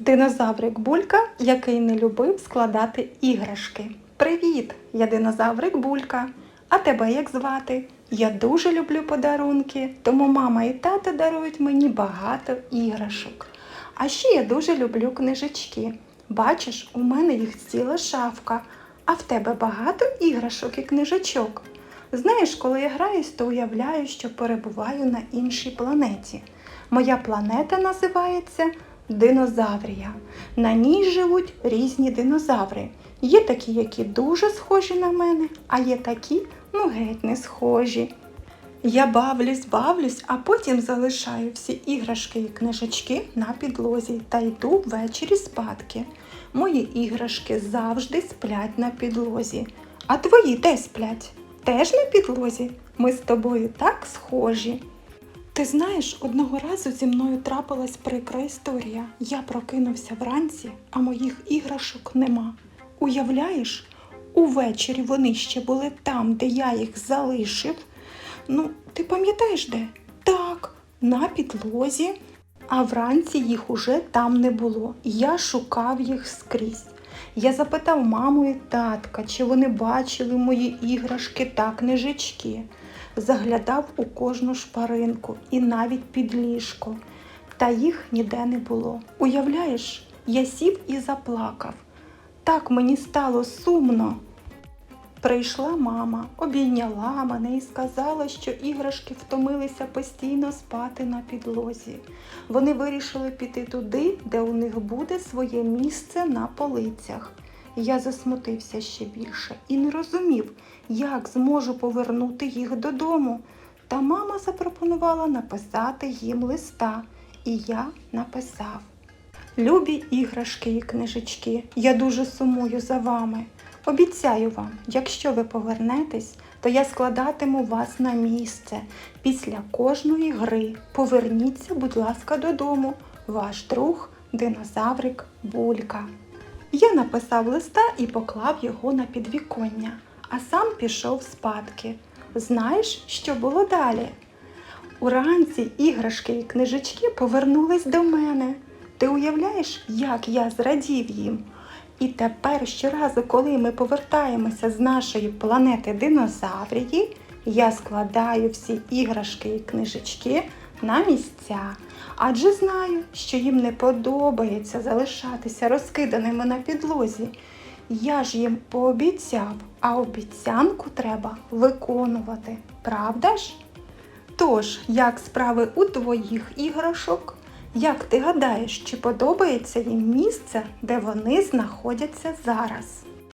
Динозаврик Булька, який не любив складати іграшки. Привіт! Я динозаврик Булька. А тебе як звати? Я дуже люблю подарунки, тому мама і тато дарують мені багато іграшок. А ще я дуже люблю книжечки. Бачиш, у мене їх ціла шафка, а в тебе багато іграшок і книжечок. Знаєш, коли я граюсь, то уявляю, що перебуваю на іншій планеті. Моя планета називається Динозаврія. На ній живуть різні динозаври. Є такі, які дуже схожі на мене, а є такі, ну геть не схожі. Я бавлюсь, бавлюсь, а потім залишаю всі іграшки і книжечки на підлозі та йду ввечері спадки. Мої іграшки завжди сплять на підлозі. А твої де сплять? Теж на підлозі? Ми з тобою так схожі. Ти знаєш, одного разу зі мною трапилась прикра історія. Я прокинувся вранці, а моїх іграшок нема. Уявляєш, увечері вони ще були там, де я їх залишив. Ну, ти пам'ятаєш де? Так, на підлозі, а вранці їх уже там не було. Я шукав їх скрізь. Я запитав маму і татка, чи вони бачили мої іграшки та книжечки. Заглядав у кожну шпаринку і навіть під ліжко. Та їх ніде не було. Уявляєш, я сів і заплакав. Так мені стало сумно. Прийшла мама, обійняла мене і сказала, що іграшки втомилися постійно спати на підлозі. Вони вирішили піти туди, де у них буде своє місце на полицях. Я засмутився ще більше і не розумів, як зможу повернути їх додому. Та мама запропонувала написати їм листа, і я написав. Любі іграшки і книжечки, я дуже сумую за вами. Обіцяю вам, якщо ви повернетесь, то я складатиму вас на місце. Після кожної гри поверніться, будь ласка, додому. Ваш друг динозаврик Булька. Я написав листа і поклав його на підвіконня, а сам пішов спадки. Знаєш, що було далі? Уранці іграшки і книжечки повернулись до мене. Ти уявляєш, як я зрадів їм? І тепер щоразу, коли ми повертаємося з нашої планети динозаврії, я складаю всі іграшки і книжечки на місця. Адже знаю, що їм не подобається залишатися розкиданими на підлозі. Я ж їм пообіцяв, а обіцянку треба виконувати, правда ж? Тож, як справи у твоїх іграшок? Як ти гадаєш, чи подобається їм місце, де вони знаходяться зараз?